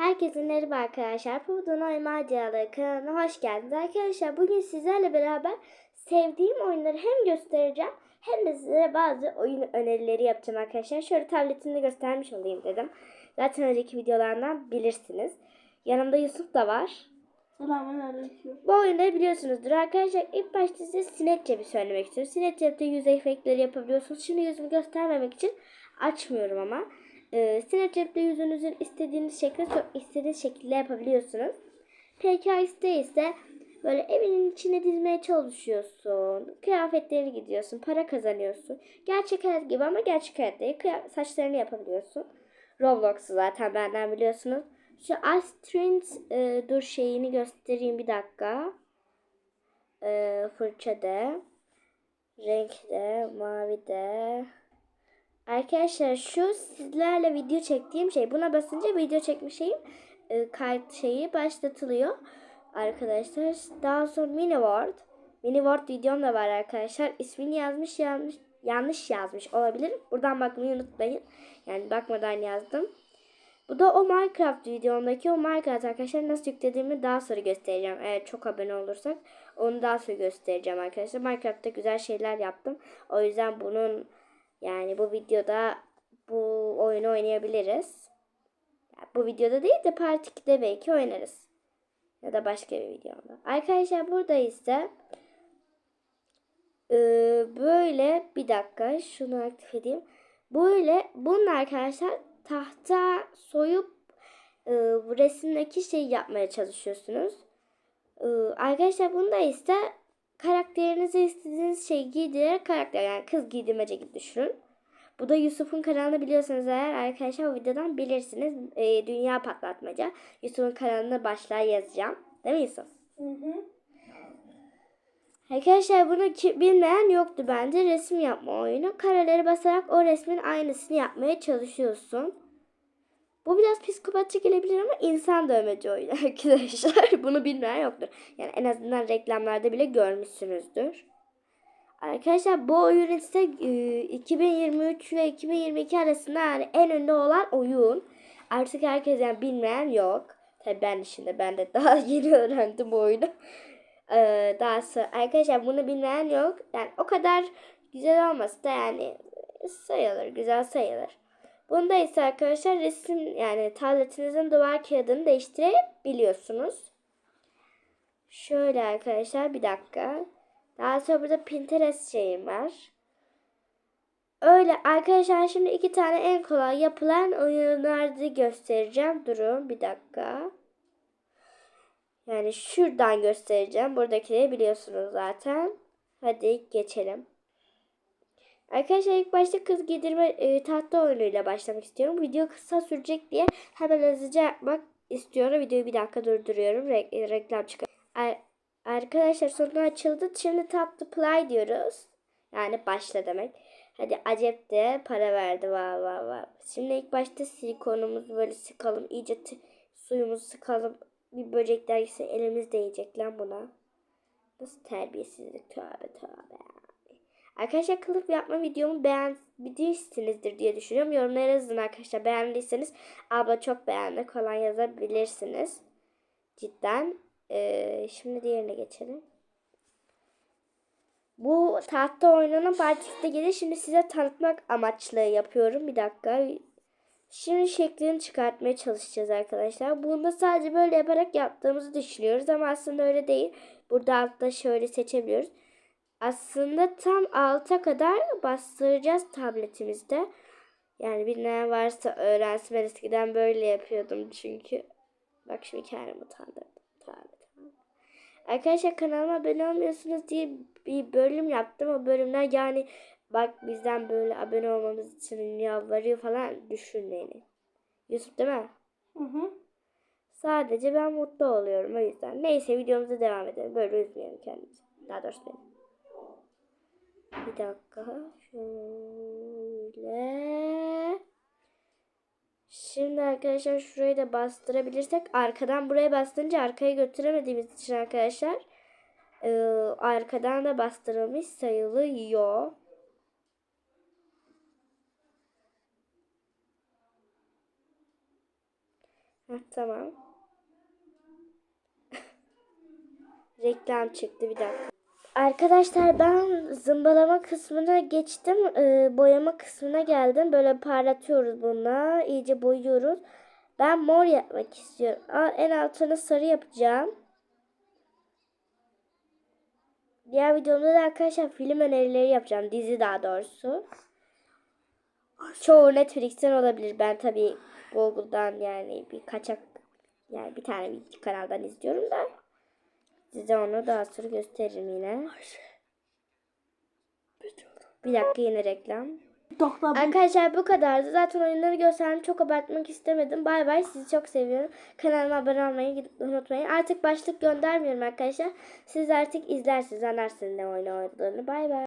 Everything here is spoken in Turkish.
Herkese merhaba arkadaşlar. Pudun Oy Maceraları kanalına hoş geldiniz. Arkadaşlar bugün sizlerle beraber sevdiğim oyunları hem göstereceğim hem de size bazı oyun önerileri yapacağım arkadaşlar. Şöyle tabletimde göstermiş olayım dedim. Zaten önceki videolardan bilirsiniz. Yanımda Yusuf da var. Selamünaleyküm. Bu oyunları biliyorsunuzdur arkadaşlar. İlk başta size Snapchat'i söylemek istiyorum. Snapchat'te yüz efektleri yapabiliyorsunuz. Şimdi yüzümü göstermemek için açmıyorum ama. Ee, Snapchat'te yüzünüzün istediğiniz şekilde çok istediğiniz şekilde yapabiliyorsunuz. PKX'de ise böyle evinin içine dizmeye çalışıyorsun. Kıyafetlerini gidiyorsun. Para kazanıyorsun. Gerçek hayat gibi ama gerçek hayatta değil. Kıya- saçlarını yapabiliyorsun. Roblox'u zaten benden biliyorsunuz. Şu Astrins e, dur şeyini göstereyim bir dakika. E, fırça de. Renk de. Mavi de. Arkadaşlar şu sizlerle video çektiğim şey. Buna basınca video çekmiş şeyim e, kayıt şeyi başlatılıyor. Arkadaşlar daha sonra mini word. Mini word videom da var arkadaşlar. İsmini yazmış yanlış yanlış yazmış olabilir. Buradan bakmayı unutmayın. Yani bakmadan yazdım. Bu da o Minecraft videomdaki o Minecraft arkadaşlar nasıl yüklediğimi daha sonra göstereceğim. Eğer çok abone olursak onu daha sonra göstereceğim arkadaşlar. Minecraft'ta güzel şeyler yaptım. O yüzden bunun yani bu videoda bu oyunu oynayabiliriz. Bu videoda değil de Part 2'de belki oynarız. Ya da başka bir videomda. Arkadaşlar burada ise e, böyle bir dakika şunu aktif edeyim. Böyle bunun arkadaşlar tahta soyup e, resimdeki şeyi yapmaya çalışıyorsunuz. E, arkadaşlar bunda ise karakterinize istediğiniz şeyi giydirerek karakter yani kız giydirmece gibi düşünün. Bu da Yusuf'un kanalını biliyorsanız eğer arkadaşlar o videodan bilirsiniz. E, dünya patlatmaca. Yusuf'un kanalına başlığa yazacağım. Değil mi Yusuf? Hı hı. Arkadaşlar bunu ki, bilmeyen yoktu bence. Resim yapma oyunu. Kareleri basarak o resmin aynısını yapmaya çalışıyorsun. Bu biraz psikopatça gelebilir ama insan dövmeci oyunu arkadaşlar. Bunu bilmeyen yoktur. Yani en azından reklamlarda bile görmüşsünüzdür. Arkadaşlar bu oyun ise e, 2023 ve 2022 arasında yani en önde olan oyun. Artık herkes yani bilmeyen yok. Tabii ben dışında ben de daha yeni öğrendim bu oyunu. Ee, daha sonra arkadaşlar bunu bilmeyen yok. Yani o kadar güzel olmasa da yani sayılır, güzel sayılır. Bunda ise arkadaşlar resim yani tabletinizin duvar kağıdını değiştirebiliyorsunuz. Şöyle arkadaşlar bir dakika. Daha sonra burada Pinterest şeyim var. Öyle arkadaşlar şimdi iki tane en kolay yapılan oyunları göstereceğim. Durun bir dakika. Yani şuradan göstereceğim. Buradakileri biliyorsunuz zaten. Hadi geçelim. Arkadaşlar ilk başta kız giydirme e, tahta oyunuyla başlamak istiyorum. Video kısa sürecek diye hemen hızlıca yapmak istiyorum. Videoyu bir dakika durduruyorum. Re- e, reklam çıkar. Ar- arkadaşlar sonu açıldı. Şimdi tap to play diyoruz. Yani başla demek. Hadi acep de para verdi. Va va va. Şimdi ilk başta silikonumuzu böyle sıkalım. İyice suyumuzu sıkalım. Bir böcekler ise elimiz değecek lan buna. Nasıl terbiyesizlik tövbe tövbe. Arkadaşlar kılıf yapma videomu beğenmişsinizdir diye düşünüyorum. Yorumlara yazın arkadaşlar. Beğendiyseniz abla çok beğendik falan yazabilirsiniz. Cidden. Ee, şimdi diğerine geçelim. Bu tahta oyununun partisi de gelir. Şimdi size tanıtmak amaçlı yapıyorum. Bir dakika. Şimdi şeklini çıkartmaya çalışacağız arkadaşlar. Bunu da sadece böyle yaparak yaptığımızı düşünüyoruz ama aslında öyle değil. Burada altta şöyle seçebiliyoruz. Aslında tam alta kadar bastıracağız tabletimizde. Yani bilmeyen varsa öğrensin. Ben eskiden böyle yapıyordum çünkü. Bak şimdi kendimi utandırdım. Tövbe tövbe. Arkadaşlar kanalıma abone olmuyorsunuz diye bir bölüm yaptım. O bölümler yani bak bizden böyle abone olmamız için yalvarıyor falan düşünmeyin. Yusuf değil mi? Hı hı. Sadece ben mutlu oluyorum o yüzden. Neyse videomuza devam edelim. Böyle üzmeyelim kendimizi. Daha doğrusu beni. Bir dakika. Şöyle. Şimdi arkadaşlar şurayı da bastırabilirsek arkadan buraya bastırınca arkaya götüremediğimiz için arkadaşlar e, arkadan da bastırılmış sayılıyor. Heh, tamam. Reklam çıktı bir dakika. Arkadaşlar ben zımbalama kısmına geçtim. Ee, boyama kısmına geldim. Böyle parlatıyoruz bununla. iyice boyuyoruz. Ben mor yapmak istiyorum. Aa, en altını sarı yapacağım. Diğer videomda da arkadaşlar film önerileri yapacağım. Dizi daha doğrusu. Çoğu Netflix'ten olabilir. Ben tabii Google'dan yani bir kaçak yani bir tane bir kanaldan izliyorum da size onu daha sonra gösteririm yine. Bir dakika yine reklam. Doktor Arkadaşlar bu kadardı. Zaten oyunları gösterdim. Çok abartmak istemedim. Bay bay. Sizi çok seviyorum. Kanalıma abone olmayı unutmayın. Artık başlık göndermiyorum arkadaşlar. Siz artık izlersiniz. Anlarsınız ne oyun oynadığını. Bay bay.